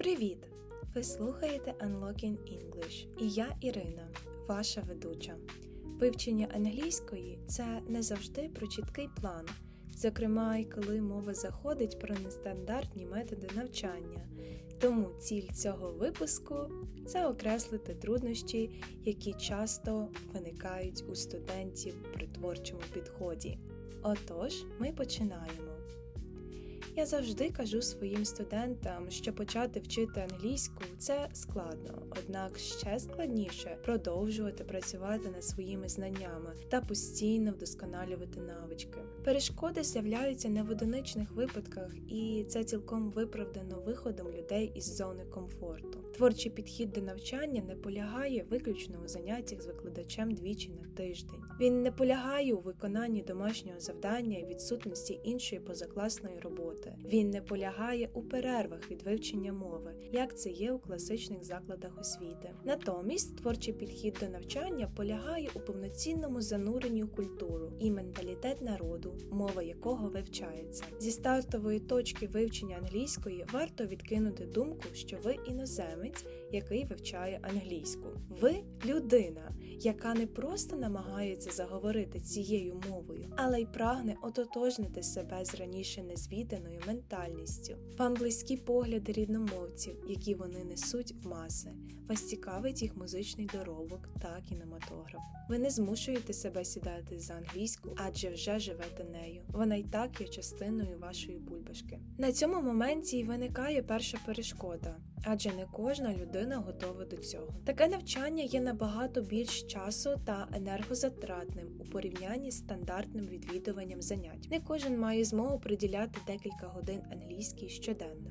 Привіт! Ви слухаєте Unlocking English і я Ірина, ваша ведуча. Вивчення англійської це не завжди про чіткий план, зокрема, і коли мова заходить про нестандартні методи навчання. Тому ціль цього випуску це окреслити труднощі, які часто виникають у студентів при творчому підході. Отож, ми починаємо. Я завжди кажу своїм студентам, що почати вчити англійську це складно, однак ще складніше продовжувати працювати над своїми знаннями та постійно вдосконалювати навички. Перешкоди з'являються не в одиничних випадках, і це цілком виправдано виходом людей із зони комфорту. Творчий підхід до навчання не полягає виключно у заняттях з викладачем двічі на тиждень. Він не полягає у виконанні домашнього завдання і відсутності іншої позакласної роботи. Він не полягає у перервах від вивчення мови, як це є у класичних закладах освіти. Натомість творчий підхід до навчання полягає у повноцінному зануренні у культуру і менталітет народу, мова якого вивчається. Зі стартової точки вивчення англійської варто відкинути думку, що ви іноземець, який вивчає англійську. Ви людина, яка не просто намагається заговорити цією мовою, але й прагне ототожнити себе з раніше незвіданою ментальністю. Вам близькі погляди рідномовців, які вони несуть в маси. Вас цікавить їх музичний доробок та кінематограф. Ви не змушуєте себе сідати за англійську, адже вже живете нею. Вона й так є частиною вашої бульбашки. На цьому моменті і виникає перша перешкода, адже не кожна людина готова до цього. Таке навчання є набагато більш часу та енергозатратним у порівнянні з стандартним відвідуванням занять. Не кожен має змогу приділяти декілька годин англійській щоденно.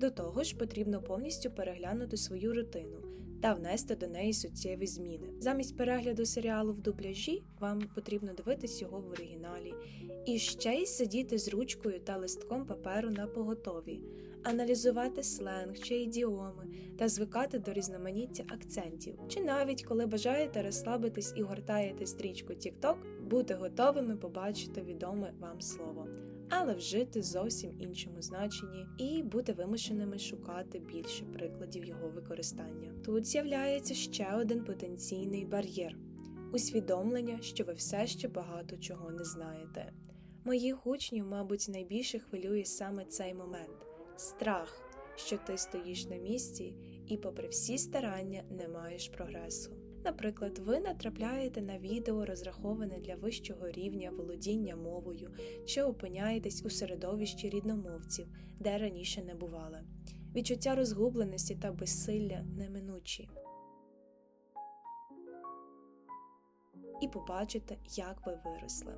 До того ж, потрібно повністю переглянути свою рутину та внести до неї суттєві зміни. Замість перегляду серіалу в дубляжі вам потрібно дивитись його в оригіналі і ще й сидіти з ручкою та листком паперу на поготові, аналізувати сленг чи ідіоми та звикати до різноманіття акцентів. Чи навіть коли бажаєте розслабитись і гортаєте стрічку TikTok, бути готовими побачити відоме вам слово. Але вжити зовсім іншому значенні і бути вимушеними шукати більше прикладів його використання. Тут з'являється ще один потенційний бар'єр усвідомлення, що ви все ще багато чого не знаєте. Моїх учнів, мабуть, найбільше хвилює саме цей момент страх, що ти стоїш на місці і, попри всі старання, не маєш прогресу. Наприклад, ви натрапляєте на відео, розраховане для вищого рівня володіння мовою, чи опиняєтесь у середовищі рідномовців, де раніше не бували. Відчуття розгубленості та безсилля неминучі. І побачите, як ви виросли.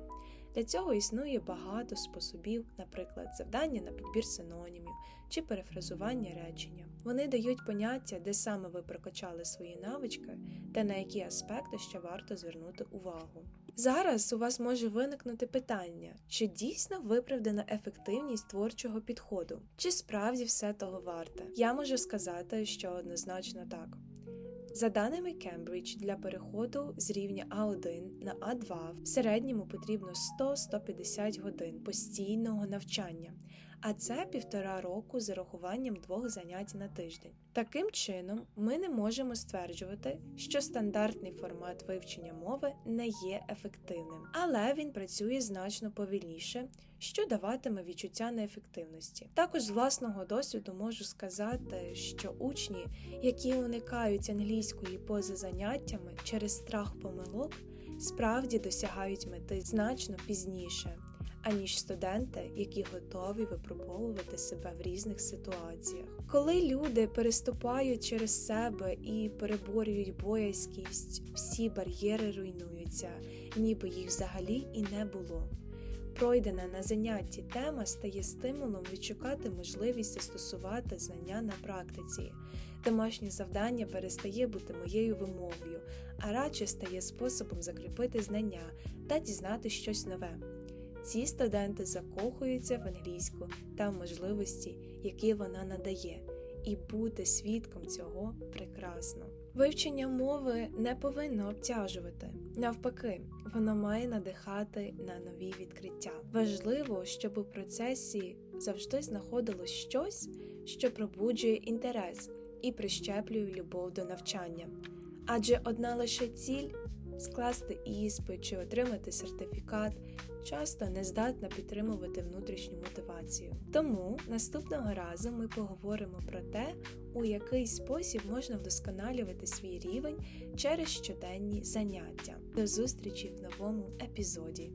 Для цього існує багато способів, наприклад, завдання на підбір синонімів чи перефразування речення. Вони дають поняття, де саме ви прокачали свої навички та на які аспекти ще варто звернути увагу. Зараз у вас може виникнути питання, чи дійсно виправдана ефективність творчого підходу, чи справді все того варте. Я можу сказати, що однозначно так. За даними Cambridge, для переходу з рівня А1 на А2 в середньому потрібно 100-150 годин постійного навчання, а це півтора року з урахуванням двох занять на тиждень. Таким чином, ми не можемо стверджувати, що стандартний формат вивчення мови не є ефективним, але він працює значно повільніше, що даватиме відчуття неефективності. Також з власного досвіду можу сказати, що учні, які уникають англійської поза заняттями через страх помилок, справді досягають мети значно пізніше аніж студенти, які готові випробовувати себе в різних ситуаціях. Коли люди переступають через себе і переборюють боязкість, всі бар'єри руйнуються, ніби їх взагалі і не було. Пройдена на занятті тема стає стимулом відшукати можливість застосувати знання на практиці. Домашнє завдання перестає бути моєю вимогою, а радше стає способом закріпити знання та дізнати щось нове. Ці студенти закохуються в англійську та можливості, які вона надає, і бути свідком цього прекрасно. Вивчення мови не повинно обтяжувати. Навпаки, воно має надихати на нові відкриття. Важливо, щоб у процесі завжди знаходилось щось, що пробуджує інтерес і прищеплює любов до навчання. Адже одна лише ціль скласти іспит чи отримати сертифікат часто не здатна підтримувати внутрішню мотивацію. Тому наступного разу ми поговоримо про те, у який спосіб можна вдосконалювати свій рівень через щоденні заняття. До зустрічі в новому епізоді.